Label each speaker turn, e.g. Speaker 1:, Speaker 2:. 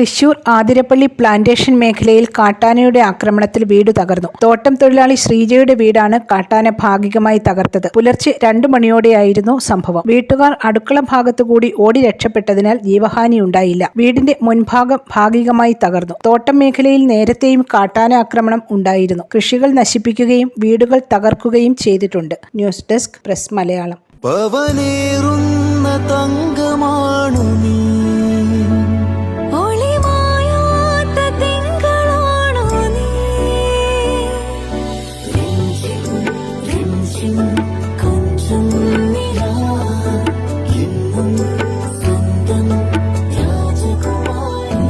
Speaker 1: Thrissur Athirappilly plantation മേഖലയിൽ കാട്ടാനയുടെ ആക്രമണത്തിൽ വീട് തകർന്നു. തോട്ടം തൊഴിലാളി ശ്രീജയുടെ വീടാണ് കാട്ടാന ഭാഗികമായി തകർത്തത്. പുലർച്ചെ രണ്ടു മണിയോടെയായിരുന്നു സംഭവം. വീട്ടുകാർ അടുക്കള ഭാഗത്തുകൂടി ഓടി രക്ഷപ്പെട്ടതിനാൽ ജീവഹാനി ഉണ്ടായില്ല. വീടിന്റെ മുൻഭാഗം ഭാഗികമായി തകർന്നു. തോട്ടം മേഖലയിൽ നേരത്തെയും കാട്ടാന ആക്രമണം ഉണ്ടായിരുന്നു. കൃഷികൾ നശിപ്പിക്കുകയും വീടുകൾ തകർക്കുകയും ചെയ്തിട്ടുണ്ട്. News desk press
Speaker 2: Malayalam. തങ്കമാണു
Speaker 3: രാജകുമാരി